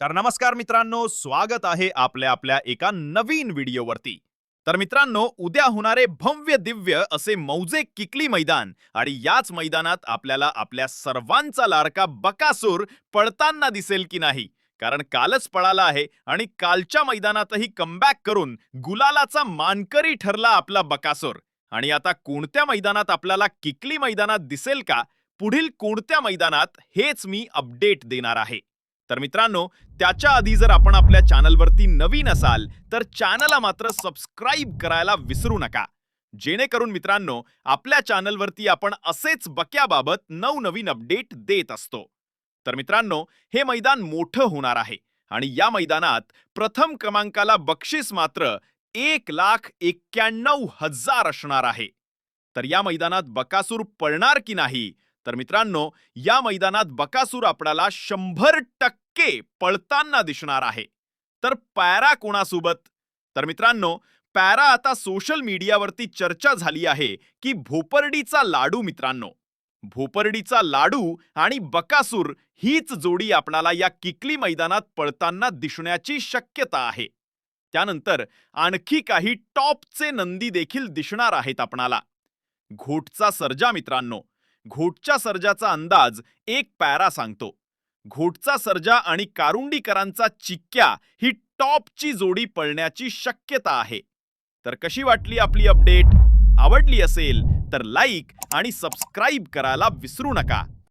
तर नमस्कार मित्रांनो स्वागत आहे आपल्या आपल्या एका नवीन व्हिडिओवरती. तर मित्रांनो उद्या होणारे भव्य दिव्य असे मौजे किकली मैदान आणि याच मैदानात आपल्याला आपल्या सर्वांचा लाडका बकासूर पळताना दिसेल की नाही. कारण कालच पळाला आहे आणि कालच्या मैदानातही कमबॅक करून गुलालाचा मानकरी ठरला आपला बकासूर. आणि आता कोणत्या मैदानात आपल्याला किकली मैदानात दिसेल का? पुढील कोणत्या मैदानात हेच मी अपडेट देणार आहे. तर मित्रांनो त्याच्या आधी जर आपण आपल्या चॅनलवरती नवीन असाल तर चॅनलला मात्र सबस्क्राईब करायला विसरू नका. जेणेकरून मित्रांनो आपल्या चॅनलवरती आपण असेच बक्याबाबत नवनवीन अपडेट देत असतो. तर मित्रांनो हे मैदान मोठं होणार आहे आणि या मैदानात प्रथम क्रमांकाला बक्षीस मात्र एक लाख एक्क्याण्णव हजार असणार आहे. तर या मैदानात बकासूर पळणार की नाही तर मित्रांनो या मैदानात बकासूर आपल्याला शंभर टक्के पळताना दिसणार आहे. तर पॅरा कोणासोबत? तर मित्रांनो पॅरा आता सोशल मीडियावरती चर्चा झाली आहे की भोपर्डीचा लाडू मित्रांनो. भोपर्डीचा लाडू आणि बकासूर हीच जोडी आपणाला या किकली मैदानात पळताना दिसण्याची शक्यता आहे. त्यानंतर आणखी काही टॉपचे नंदी देखील दिसणार आहेत आपणाला. घोटचा सर्जा मित्रांनो घोटच्या सर्जाचा अंदाज एक पॅरा सांगतो. घोटचा सर्जा आणि कारुंडीकरांचा चिक्क्या ही टॉपची जोडी पळण्याची शक्यता आहे. तर कशी वाटली आपली अपडेट? आवडली असेल तर लाईक आणि सबस्क्राईब करायला विसरू नका.